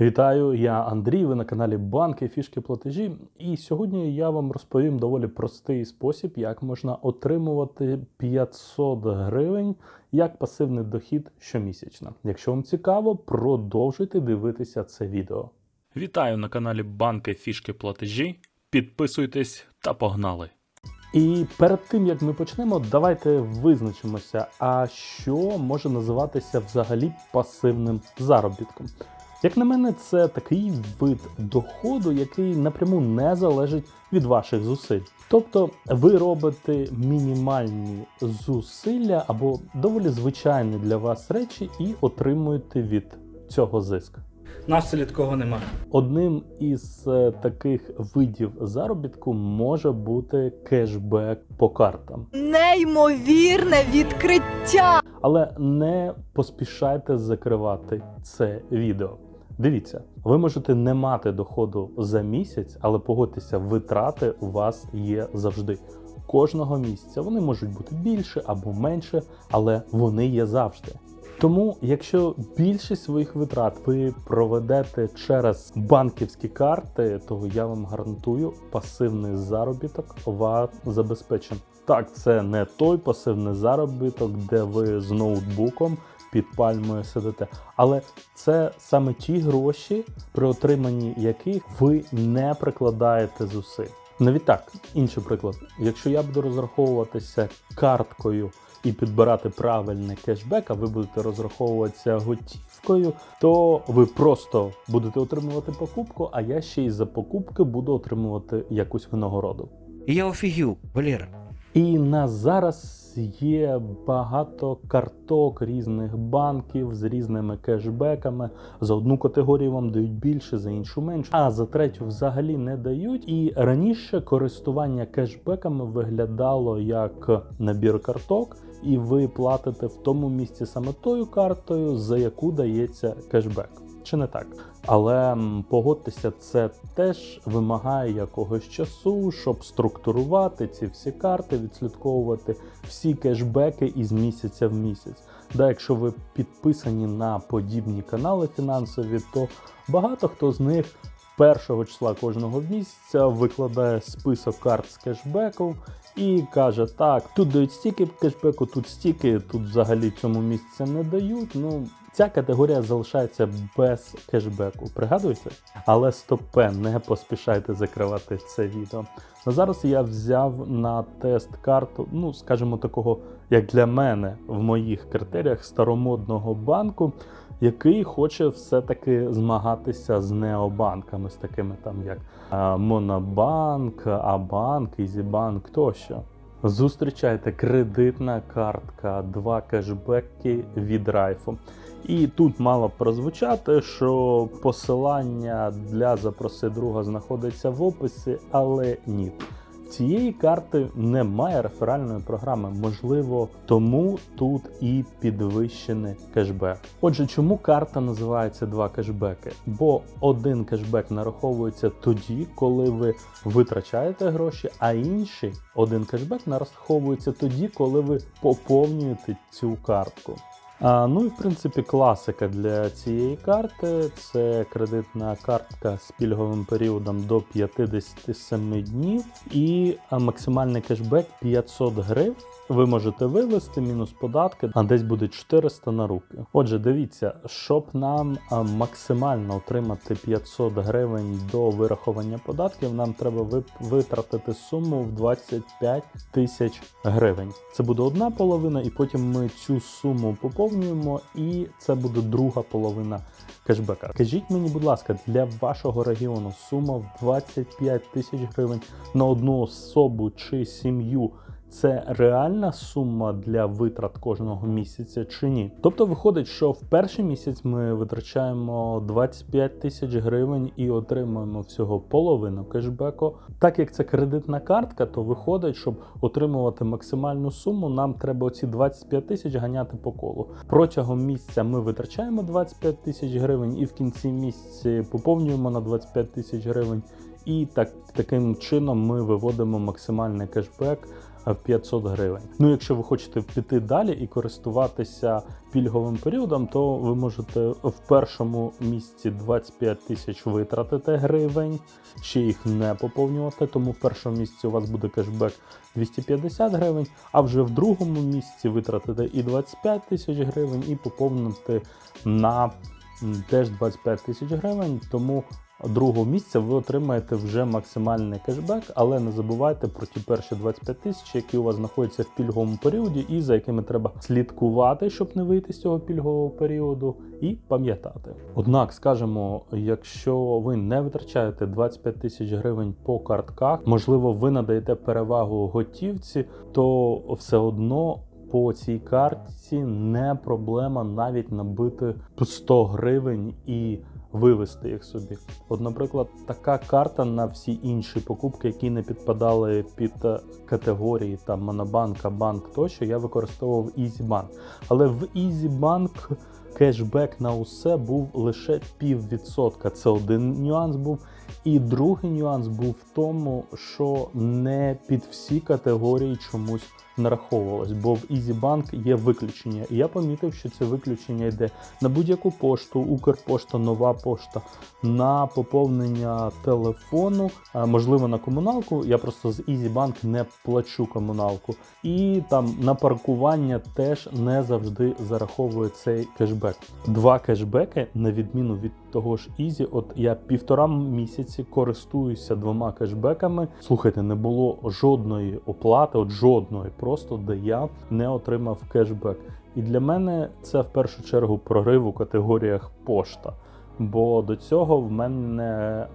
Вітаю, я Андрій. Ви на каналі Банки, фішки платежі. І сьогодні я вам розповім доволі простий спосіб, як можна отримувати 500 гривень як пасивний дохід щомісячно. Якщо вам цікаво, продовжуйте дивитися це відео. Вітаю на каналі Банки, фішки платежі. Підписуйтесь та погнали! І перед тим як ми почнемо, давайте визначимося, а що може називатися взагалі пасивним заробітком. Як на мене, це такий вид доходу, який напряму не залежить від ваших зусиль. Тобто ви робите мінімальні зусилля або доволі звичайні для вас речі і отримуєте від цього зиск. Нас селі такого нема. Одним із е, таких видів заробітку може бути кешбек по картам. Неймовірне відкриття! Але не поспішайте закривати це відео. Дивіться, ви можете не мати доходу за місяць, але погодьтеся, витрати у вас є завжди. Кожного місяця вони можуть бути більше або менше, але вони є завжди. Тому, якщо більшість своїх витрат ви проведете через банківські карти, то я вам гарантую, пасивний заробіток вам забезпечен. Так, це не той пасивний заробіток, де ви з ноутбуком під пальмою сидите, але це саме ті гроші, при отриманні яких ви не прикладаєте зусиль. Навіть так, інший приклад. Якщо я буду розраховуватися карткою і підбирати правильний кешбек, а ви будете розраховуватися готівкою, то ви просто будете отримувати покупку, а я ще й за покупки буду отримувати якусь винагороду. Я офігів, Валера. І на зараз є багато карток різних банків з різними кешбеками. За одну категорію вам дають більше, за іншу менше, а за третю взагалі не дають. І раніше користування кешбеками виглядало як набір карток, і ви платите в тому місці саме тою картою, за яку дається кешбек. Чи не так? Але погодьтеся, це теж вимагає якогось часу, щоб структурувати ці всі карти, відслідковувати всі кешбеки із місяця в місяць. Да, якщо ви підписані на подібні канали фінансові, то багато хто з них першого числа кожного місяця викладає список карт з кешбеком і каже: так, тут дають стільки кешбеку, тут стільки, тут взагалі цьому місяця не дають. Ну, ця категорія залишається без кешбеку. Пригадуєте? Але стопе, не поспішайте закривати це відео. На зараз я взяв на тест карту, ну скажімо, такого, як для мене, в моїх критеріях старомодного банку, який хоче все-таки змагатися з необанками, з такими там як е, Монобанк, Абанк, Ізібанк тощо. Зустрічайте кредитна картка, два кешбеки від Райфу. І тут мало б прозвучати, що посилання для запроси друга знаходиться в описі, але ні. Цієї карти немає реферальної програми, можливо, тому тут і підвищений кешбек. Отже, чому карта називається два кешбеки? Бо один кешбек нараховується тоді, коли ви витрачаєте гроші, а інший один кешбек нараховується тоді, коли ви поповнюєте цю картку. Ну і в принципі класика для цієї карти це кредитна картка з пільговим періодом до 57 днів і максимальний кешбек 500 гривень. Ви можете вивести мінус податки, а десь буде 400 на руки. Отже, дивіться, щоб нам максимально отримати 500 гривень до вирахування податків, нам треба витратити суму в 25 тисяч гривень. Це буде одна половина, і потім ми цю суму поповнюємо, і це буде друга половина кешбека. Скажіть мені, будь ласка, для вашого регіону сума в 25 тисяч гривень на одну особу чи сім'ю. Це реальна сума для витрат кожного місяця чи ні? Тобто виходить, що в перший місяць ми витрачаємо 25 тисяч гривень і отримуємо всього половину кешбеку. Так як це кредитна картка, то виходить, щоб отримувати максимальну суму, нам треба оці 25 тисяч ганяти по колу. Протягом місяця ми витрачаємо 25 тисяч гривень і в кінці місяця поповнюємо на 25 тисяч гривень. І так, таким чином ми виводимо максимальний кешбек 500 гривень. Ну, якщо ви хочете піти далі і користуватися пільговим періодом, то ви можете в першому місці 25 тисяч витратити гривень, ще їх не поповнювати, тому в першому місці у вас буде кешбек 250 гривень, а вже в другому місці витратите і 25 тисяч гривень, і поповнити на теж 25 тисяч гривень. Тому другого місця ви отримаєте вже максимальний кешбек, але не забувайте про ті перші 25 тисяч, які у вас знаходяться в пільговому періоді, і за якими треба слідкувати, щоб не вийти з цього пільгового періоду, і пам'ятати. Однак, скажімо, якщо ви не витрачаєте 25 тисяч гривень по картках, можливо, ви надаєте перевагу готівці, то все одно. По цій картці не проблема навіть набити 100 гривень і вивести їх собі. От, наприклад, така карта на всі інші покупки, які не підпадали під е, категорії там Монобанка, банк тощо, я використовував EasyBank. Але в EasyBank кешбек на усе був лише піввідсотка. Це один нюанс був. І другий нюанс був в тому, що не під всі категорії чомусь нараховувалось, бо в EasyBank є виключення. І я помітив, що це виключення йде на будь-яку пошту, Укрпошта, нова пошта, на поповнення телефону, можливо, на комуналку. Я просто з EasyBank не плачу комуналку. І там на паркування теж не завжди зараховує цей кешбек. Два кешбеки, на відміну від того ж Easy, от я півтора місяці користуюся двома кешбеками. Слухайте, не було жодної оплати, от жодної, просто де я не отримав кешбек. І для мене це в першу чергу прорив у категоріях пошта. Бо до цього в мене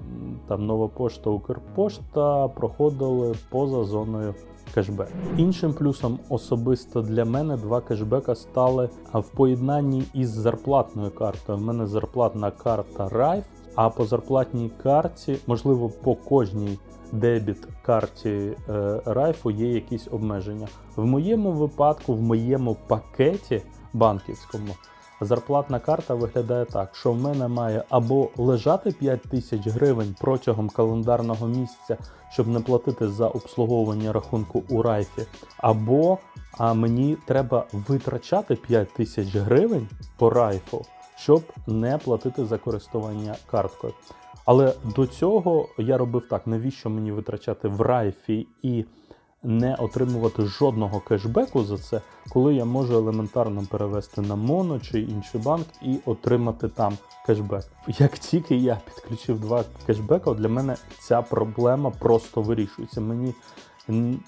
там нова пошта, Укрпошта проходили поза зоною кешбек. Іншим плюсом особисто для мене два кешбека стали в поєднанні із зарплатною картою. У мене зарплатна карта Райф, а по зарплатній карті, можливо, по кожній дебіт карті е, Райфу є якісь обмеження. В моєму випадку, в моєму пакеті банківському. Зарплатна карта виглядає так, що в мене має або лежати 5 тисяч гривень протягом календарного місяця, щоб не платити за обслуговування рахунку у Райфі, або а мені треба витрачати 5 тисяч гривень по Райфу, щоб не платити за користування карткою. Але до цього я робив так: навіщо мені витрачати в Райфі і не отримувати жодного кешбеку за це, коли я можу елементарно перевести на Моно чи інший банк і отримати там кешбек. Як тільки я підключив два кешбека, для мене ця проблема просто вирішується. Мені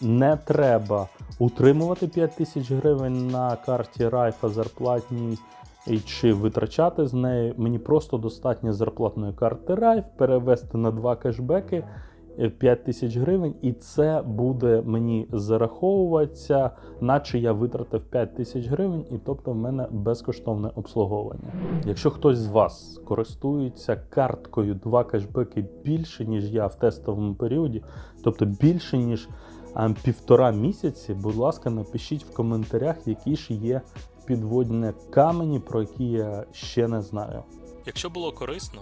не треба утримувати 5 тисяч гривень на карті Райфа зарплатній. І чи витрачати з неї, мені просто достатньо зарплатної карти Райф перевести на два кешбеки 5 тисяч гривень, і це буде мені зараховуватися, наче я витратив 5 тисяч гривень, і тобто в мене безкоштовне обслуговування. Якщо хтось з вас користується карткою два кешбеки більше, ніж я в тестовому періоді, тобто більше ніж півтора місяці, будь ласка, напишіть в коментарях, які ж є підводні камені, про які я ще не знаю. Якщо було корисно,